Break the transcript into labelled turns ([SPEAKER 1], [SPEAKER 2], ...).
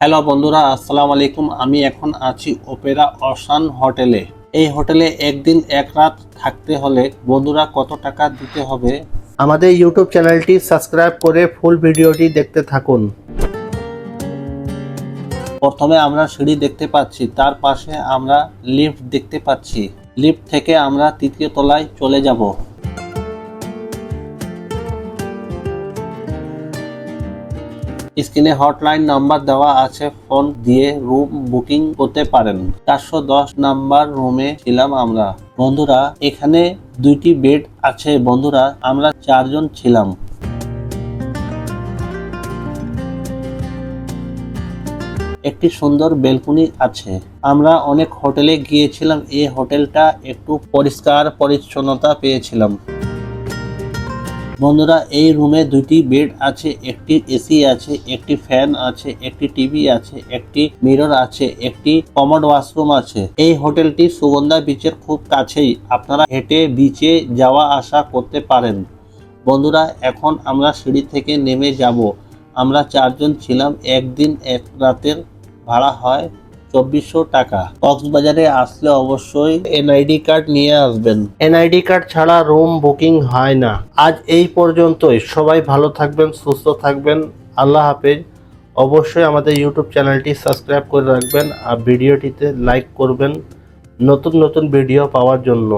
[SPEAKER 1] Hello বন্ধুরা আসসালামু আলাইকুম। আমি এখন আছি ওপেরা অশান হোটেলে। এই হোটেলে একদিন এক রাত থাকতে হলে বন্ধুরা কত টাকা দিতে হবে?
[SPEAKER 2] আমাদের ইউটিউব চ্যানেলটি সাবস্ক্রাইব করে ফুল ভিডিওটি দেখতে থাকুন।
[SPEAKER 1] প্রথমে আমরা সিঁড়ি দেখতে পাচ্ছি তার পাশে আমরা লিফট দেখতে পাচ্ছি। লিফট থেকে আমরা তৃতীয় তলায় চলে যাব। স্ক্রিনে হটলাইন নাম্বার দেওয়া আছে, ফোন দিয়ে রুম বুকিং করতে পারেন। চারশো দশ নাম্বার রুমে ছিলাম আমরা। বন্ধুরা, এখানে দুইটি বেড আছে। বন্ধুরা, আমরা চারজন ছিলাম। একটি সুন্দর বেলকুনি আছে। আমরা অনেক হোটেলে গিয়েছিলাম। এই হোটেলটা একটু পরিষ্কার পরিচ্ছন্নতা পেয়েছিলাম। বন্ধুরা, এই রুমে দুটি বেড আছে, একটি এসি আছে, একটি ফ্যান আছে, একটি টিভি আছে, একটি মিরর আছে, একটি কমোড ওয়াশরুম আছে। এই হোটেলটি সুগন্ধা বিচের খুব কাছেই। আপনারা হেঁটে বিচে যাওয়া আসা করতে পারেন। বন্ধুরা, এখন আমরা সিঁড়ি থেকে নেমে যাব। আমরা চারজন ছিলাম। একদিন এক রাতের ভাড়া হয় চব্বিশশো টাকা। কক্সবাজারে আসলে অবশ্যই এনআইডি কার্ড নিয়ে আসবেন।
[SPEAKER 2] এনআইডি কার্ড ছাড়া রুম বুকিং হয় না। আজ এই পর্যন্তই। সবাই ভালো থাকবেন, সুস্থ থাকবেন। আল্লাহ হাফেজ। অবশ্যই আমাদের ইউটিউব চ্যানেলটি সাবস্ক্রাইব করে রাখবেন আর ভিডিওটিতে লাইক করবেন নতুন নতুন ভিডিও পাওয়ার জন্য।